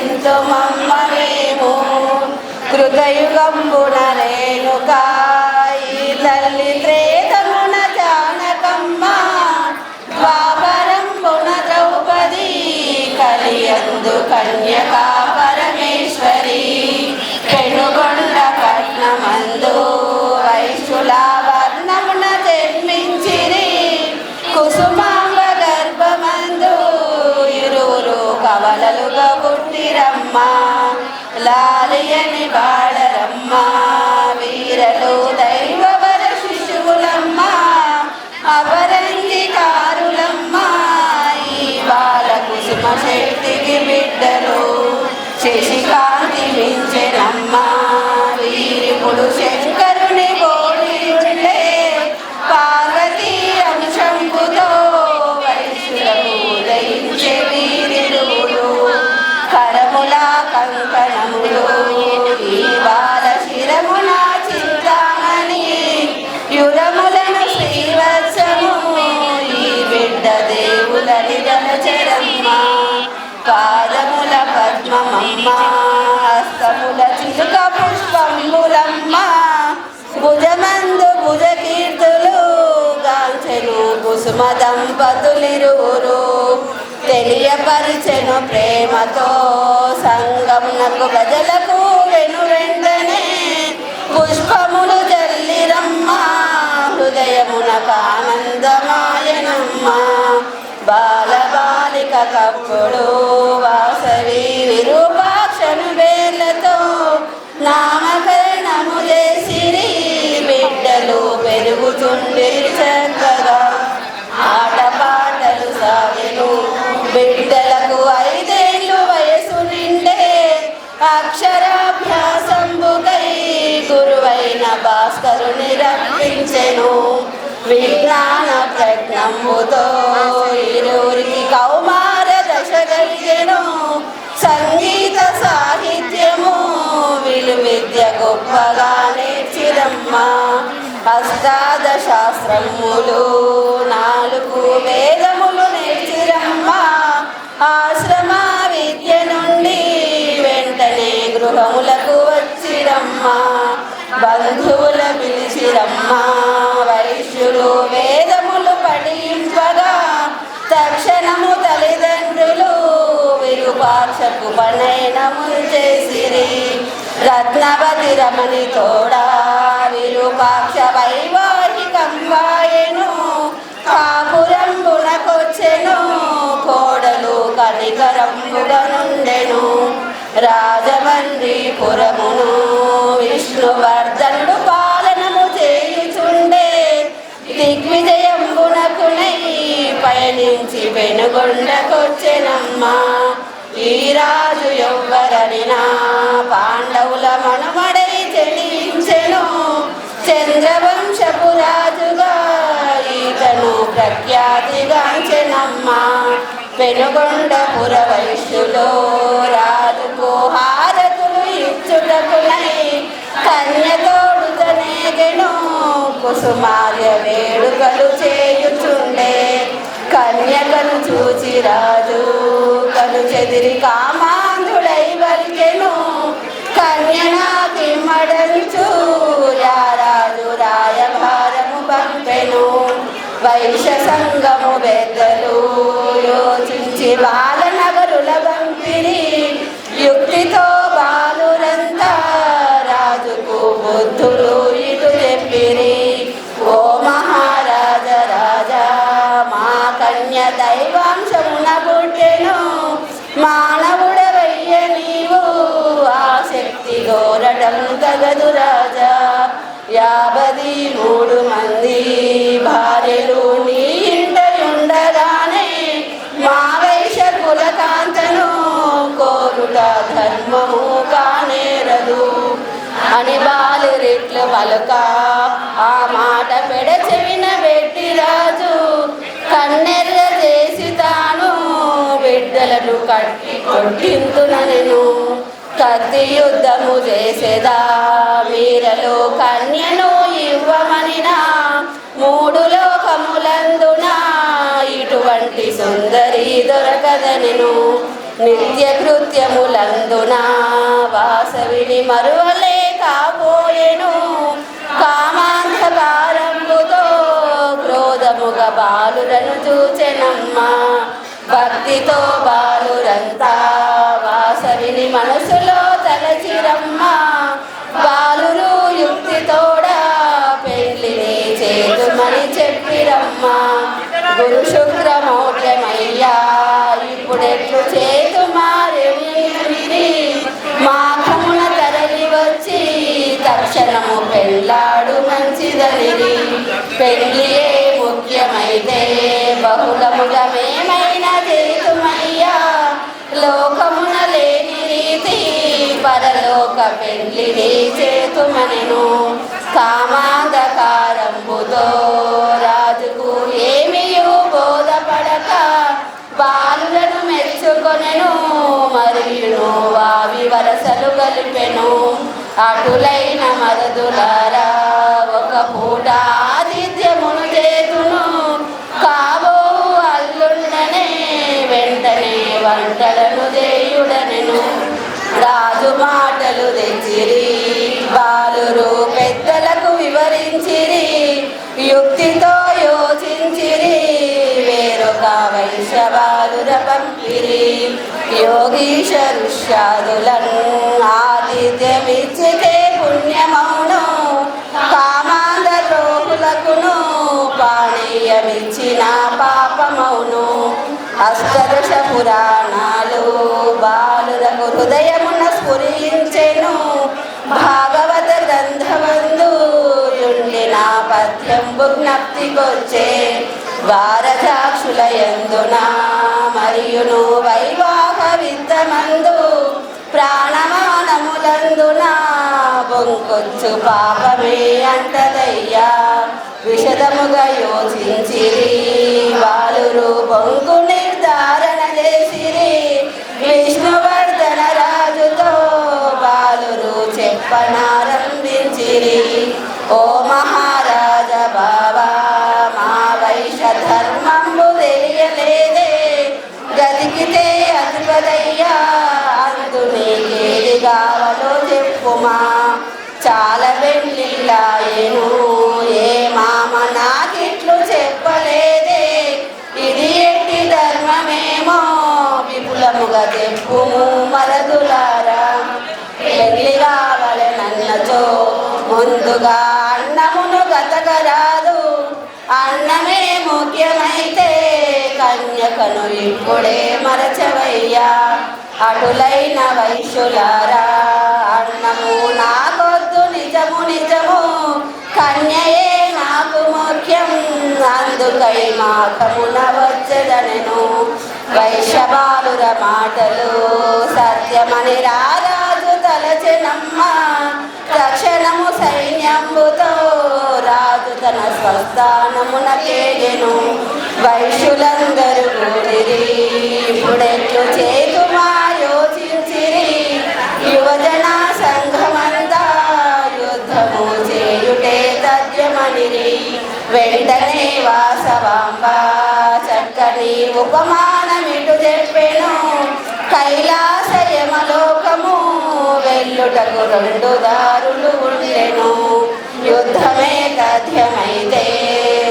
పూజింతు మమ్మ మేము కృతయుగంబున రేణుకాయి తల్లి త్రేతమున జానకమ్మ. ద్వాపరంబున ద్రౌపది. కలియందు కన్యకా పరమేశ్వరి పెనుగొండ పట్నమందు వైశుల వర్ణమున జన్మించిరి. కుసుమాంబ లాలియని బాడరమ్మ వీరలు దైవవర శిశువులమ్మ. అపరంగికారులమ్మ ఈ బాల కుసుమ శక్తికి బిడ్డలు కుసుమ దంపతులిరువురు తెలియపరిచెను ప్రేమతో సంగమునకు ప్రజలకు వెను వెంటనే పుష్పములు జల్లిరమ్మా. హృదయమునకు ఆనందమాయనమ్మ బాల బాలిక కప్పుడు నిరక్షించెను విజ్ఞాన ప్రజ్ఞముతో ఇరువురికి కౌమార దశ కలిగెను. సంగీత సాహిత్యము విలు విద్య గొప్పగా నేర్చిరమ్మ అష్టాదశాస్త్రములు నాలుగు వేదములు నేర్చిరమ్మ ఆశ్రమ విద్య నుండి వెంటనే గృహములకు వచ్చిరమ్మ బంధువు పిలిచిరమ్మ వైశ్యులు వేదములు పఠింపగా తక్షణము తల్లిదండ్రులు విరూపాక్షకు పనయనము చేసిరి. రత్నవతి రమణి తోడా విరూపాక్ష వైవాహికంబాయను కాపురంబునకొచ్చెను కోడలు కనికరంబుగా నుండెను రాజమండ్రి పురమును విష్ణువర్ధనుడు దిగ్విజయంబునకునై పయనించి వెనుగొండకొచ్చెనమ్మా ఈ రాజు ఎవ్వరనినా పాండవుల మనమడై చెలించెను చంద్రవంశపు రాజుగా ఈతను ప్రఖ్యాతిగాంచెనమ్మా. పెనుగొండపుర వైశ్యులో రాజుకు హారతులు కుసుమార్య వేడుకలు చేయుచుండే. కన్యకను చూచి రాజు కను చెదిరి కామాంధుడై వలికెను కన్యనాకిమ్మడంచు రాజు రాయభారము పంపెను. వైశ్య సంగము పెద్దలు యోచించి బాలనగరుల పంపిణీ యుక్తితో పలుక ఆ మాట పెడ చెవిన పెట్టి రాజు కన్నెర్ర చేసి తాను బిడ్డలను కట్టి కొట్టింతునను కత్తి యుద్ధము చేసేదా వీరలో కన్యను ఇవ్వమనినా మూడు లోకములందున ఇటువంటి సుందరి దొరకదనెను నిత్య కృత్యములందున వాసవిని మరువల బాలురను చూచెనమ్మా. భక్తితో బాలురంతా వాసవిని మనసులో తలచిరమ్మా. బాలురు యుక్తితోడా పెళ్ళిని చేతుమని చెప్పిరమ్మా. గురు శుక్రమౌఢ్యమయ్యా ఇప్పుడెట్లు చేతు మారేమి మాఘమున తరలి వచ్చి తక్షణము పెళ్ళాడు మంచిదని పెళ్ళియే పెళ్ళిని చేతుమనెను కామాంధకారంబుతో రాజుకు ఏమియు బోధపడక బాలులను మెచ్చుకొనెను మరియును వావి వరసలు కలిపెను అటులైన మరదులారా ఒక పూట ఆతిథ్యమును చేతును కాబో అల్లుండనే వెంటనే వంటలను చేయుడనెను. రాజు మాటలు తెచ్చిరి బాలురు పెద్దలకు వివరించిరి యుక్తితో యోచించిరి వేరొక వైశ్యబాలుర పంపిరి యోగీశ ఋష్యాదులను ఆతిథ్యమిచ్చితే పుణ్యమౌను కామాంధ ద్రోహులకును పానీయమిచ్చిన పాపమౌను. అష్టదశ పురాణాలు బా హృదయమున స్ఫురించెను. భాగవత గ్రంథమందు నా పద్యంబు జ్ఞప్తికొచ్చే వారజాక్షుల ఎందున మరియును వైవాహ విద్దమందు ప్రాణమానములందున బొంకొచ్చు పాపమే అంటదయ్యా విషదముగా యోచించిరి. బాలురు బొంకు నిర్ధార చెప్పనారంభించిరి. ఓ మహా ముందుగా అన్నమును గతకరాదు. అన్నమే ముఖ్యమైతే కన్యకను ఇప్పుడే మరచవయ్యా. అటులైన వైశ్యులారా అన్నము నాకొద్దు నిజము నిజము. కన్యయే నాకు ముఖ్యం అందుకై మాకమున వచ్చదనెను వైశ్యబాలుర మాటలు సత్యమని రారాజు తలచెనమ్మ. సైన్యంబుతో రాజు తన స్వస్థానమున కేగెను వైశ్యులందరూ కూడిరి. ఇప్పుడెట్లు చేతుమా యోచించిరి యువజన సంఘమంతా యుద్ధము చేయుటే తథ్యమనిరి. వెంటనే వాసవాంబ చక్కని ఉపమానమిటు చెప్పెను. కైలాసయమలోకము వెల్లుటకు రెండు దారులు ఉండెను యుద్ధమే తథ్యమైతే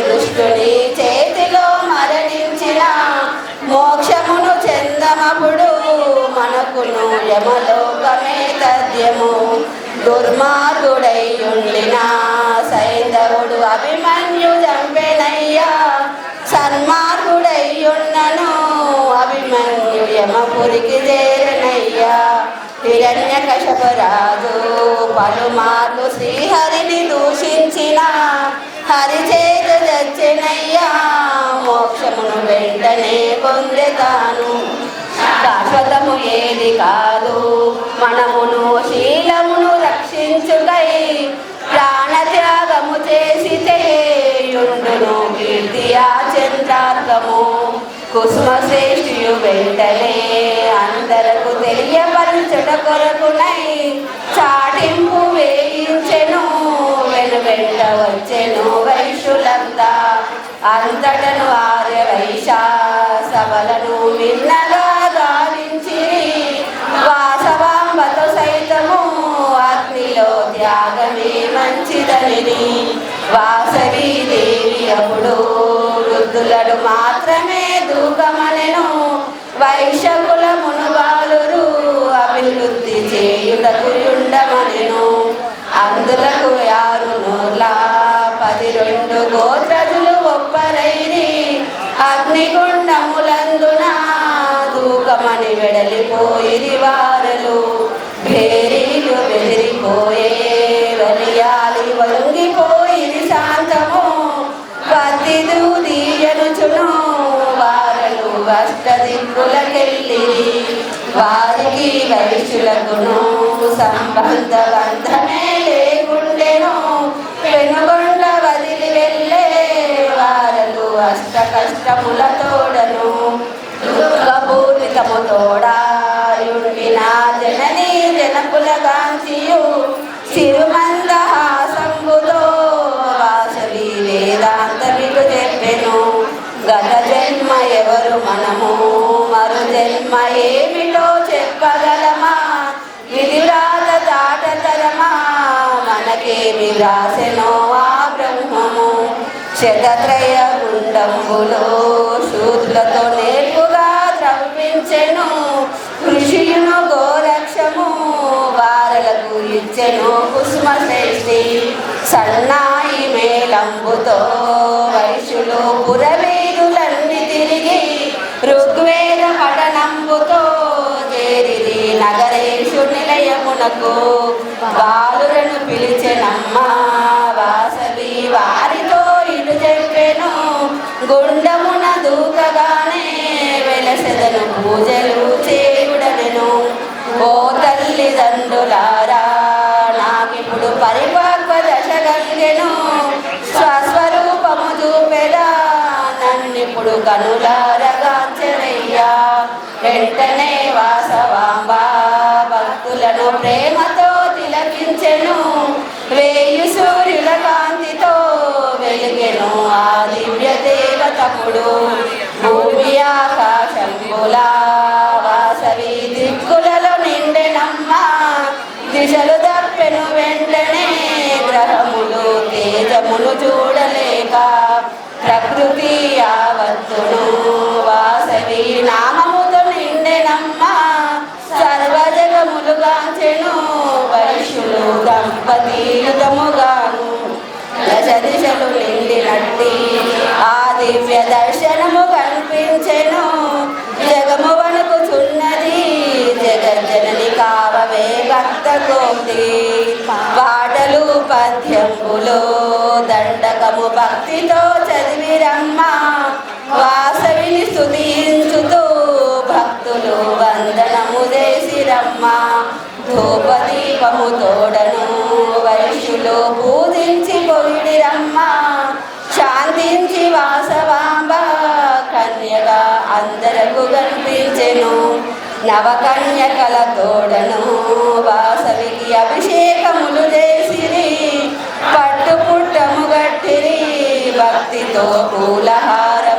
దుష్టుని చేతిలో మరణించిన మోక్షమును చెందమపుడు మనకును యమలోకమే తథ్యము దుర్మార్గుడై ఉండిన సైంధవుడు అభిమన్యు చంపెనయ్యా. సన్మార్గుడై ఉన్నను అభిమన్యు యమపురికి చే హిరణ్య కశపరాజు పలుమార్లు శ్రీహరిని దూషించిన హరి చేత మోక్షమును వెంటనే పొందుతాను శాశ్వతము ఏది కాదు మనమును శీలమును రక్షించుకై ప్రాణత్యాగము చేసితే యుండును కీర్తియా కుసుమ శ్రేష్ఠియు వెంటనే అందరకు శ్రమల కొరకునై చాటింపు వేయించెను వెనువెంట వచ్చెను వైశ్యులంతా అంతటను ఆర్య వైశ సభలను మిన్నగా గావించి వాసవాంబత సైతము అగ్నిలో త్యాగమే మంచిదని వాసవి దేవి అప్పుడు వృద్ధులను మాత్రమే దూకమనెను. వైశవ చేయుటకు ఉండమనెను అందులకు యారు నూర్లా పది రెండు గోత్రజులు ఒప్పరైరి. అగ్నిగుండములందున దూకమని వెడలిపోయిరి వారలు. భేరీలు బెదిరిపోయే వలియాలి వంగిపోయిరి శాంతము. పతి దూదీయనుచును వారలు అష్టదిక్కులకెళ్ళిరి. వారు వైశ్యులకును సంబంధ బంధమే లేకుండెను. పెనుగొండ వదిలి వెళ్ళే వారలు అష్ట కష్టముల తోడను దుఃఖపూరితము తోడా మనకేమి రాసెనో ఆ బ్రహ్మము? శతత్రయ గుండంబులో శూద్రులతో నేర్పుగా ద్రవించెను. ఋషియును గోరక్షము వారలకు ఇచ్చెను కుసుమ శ్రేష్ఠి సన్నాయి మేలంబుతో వైశ్యులు పురవే నిలయమునకు బాలురను పిలిచెనమ్మ వాసవి వారితో ఇటు చెప్పెను. గుండమున దూకగానే వెలసెదను పూజలు చేయుడనెను. ఓ తల్లిదండ్రులారా నాకిప్పుడు పరిపక్వ దశ కలిగెను. స్వస్వరూపము చూపెదా నన్నిప్పుడు కను చూడలేక ప్రకృతి యావత్తుడు వాసవి. నామముతో నిండెనమ్మ సర్వజగములుగాంచెను వైశ్యులు దంపతి యుగముగాను దశ దిశలు నిండినట్టి ఆ దివ్య దర్శనము కనిపించెను జగము వణుకుచున్నది జగజ్జనని కావవే భక్త కోటి పాటలు పద్యములు భక్తితో చదివిరమ్మా. వాసవిని స్థుతించుతూ భక్తులు వందనము చేసిరమ్మా. ధూపదీపము తోడను వైశ్యులు పూజించి పొగిడిరమ్మా. శాంతించి వాసవాంబ కన్యగా అందరకు కనిపించెను. నవకన్యకల తోడను వాసవికి అభిషేక భక్తితో పూలహారములేసిరి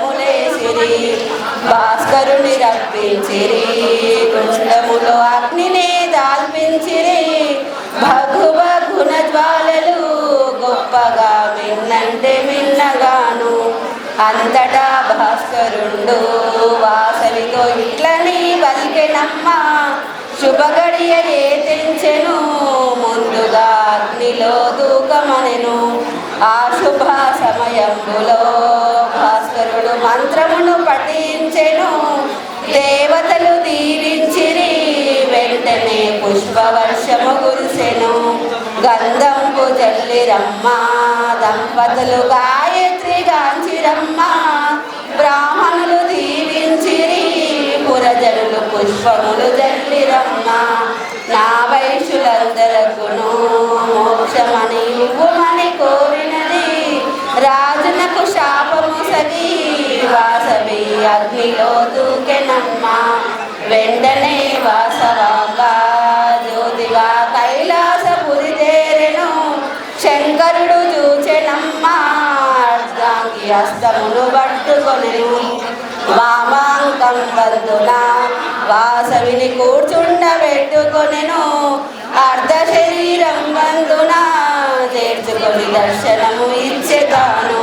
భాస్కరుని రప్పించిరి కుండములో అగ్నిని దాల్పించిరి. భగు భగున జ్వాలలు గొప్పగా మిన్నంటే మిన్నగాను. అంతటా భాస్కరుండు వాసవితో ఇట్లని బలికెనమ్మ. శుభగడియ ఏ తెంచెను ముందుగా అగ్నిలో దూకమనెను. ఆ శుభ సమయంలో భాస్కరుడు మంత్రమును పఠించెను దేవతలు దీవించిరి. వెంటనే పుష్పవర్షము కురిసెను గంధంపు జల్లిరమ్మ దంపతులు గాయత్రి గాంచిరమ్మ బ్రాహ్మణులు దీవించిరి పురజనులు పుష్పములు జల్లిరమ్మ. నా వైశ్యులందరకును మోక్షమని ఇవ్వమని కోరినది. రాజునకు శాపము సగి వాసవి అగ్నిలో దూకెనమ్మ. వెంటనే వాసవాగా జ్యోతిగా కైలాసపురి తేరెను. శంకరుడు చూచెనమ్మ. అర్ధాంగి హస్తమును పట్టుకొనెను వామాంకం వద్దున. వాసవిని కూర్చుండబెట్టుకొనెను. అర్ధ శరీరం వందున తీర్చుకొని దర్శనము ఇచ్చేదాను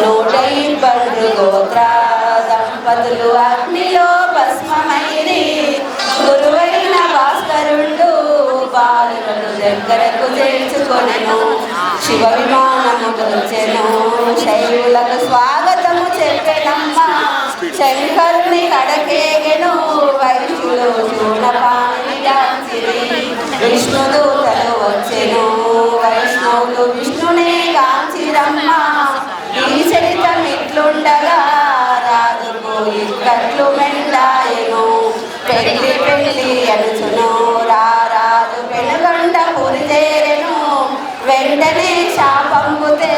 నూట పండు గోత్ర దంపతులు అగ్నిలో భస్మమైరి. గురువైన భాస్కరుండు బాలులను దగ్గరకు తెలుసుకొనను శివ విమానము తొలచెను స్వా శంకరుని కడకేగెను వైశ్యులు శూలపాణి డాన్సిరి విష్ణుదూతలు వచ్చెను వైష్ణవులు విష్ణునే కాంచిరమ్మ ఈ చరితం ఇట్లుండగా రాజుకు ఇక్కట్లు మెండాయను. పెళ్ళి పెళ్ళి అనుచును రారాజు పెనుగండ పురితేరెను వెంటనే శాపంబుతే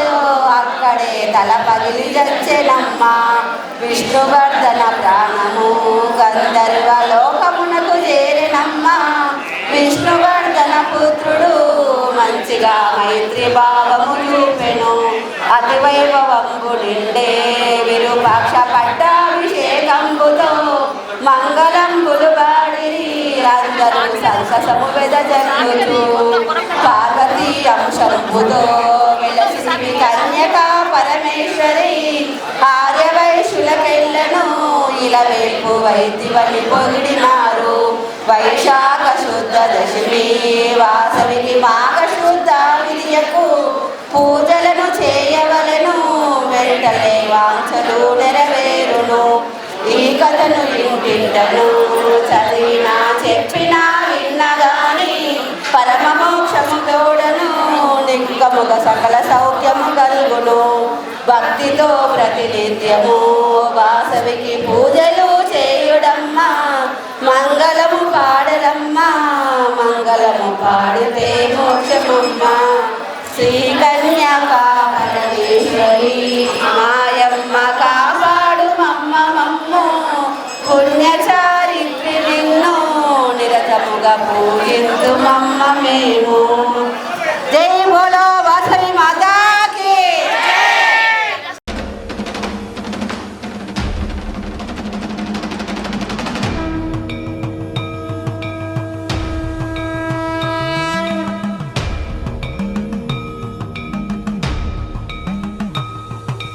పడే తల పగిలి జచ్చెనమ్మ విష్ణువర్ధన ప్రాణము గంధర్వ లోకమునకు చేరినమ్మ. విష్ణువర్ధన పుత్రుడు మంచిగా మైత్రి భావము చూపెను. అతి అందరూ సంతసము వెదజల్లుచు పార్వతీ అంశంబుతో వెలసింది కన్యక పరమేశ్వరి ఆర్యవైశ్యులకెళ్ళను ఇలా వేపు వైద్యువని పొగిడినారు. వైశాఖ శుద్ధ దశమి వాసవిని మాఘ శుద్ధ విరియకు పూజలను చేయవలను. వెంటనే వాంఛలు నెరవేరును. ఈ కథను ఇంటింటను సకల సౌఖ్యము కలుగును భక్తితో ప్రతినిత్యము వాసవికి పూజలు చేయుడమ్మా మంగళము పాడలమ్మా మంగళము పాడితే మోక్షమమ్మా శ్రీ కన్యాకామేశ్వరి మాయమ్మ కాపాడు మమ్మ మమ్ము పుణ్యచారిత్రి నిన్ను నిరతముగా పూజిందు మమ్మ మేము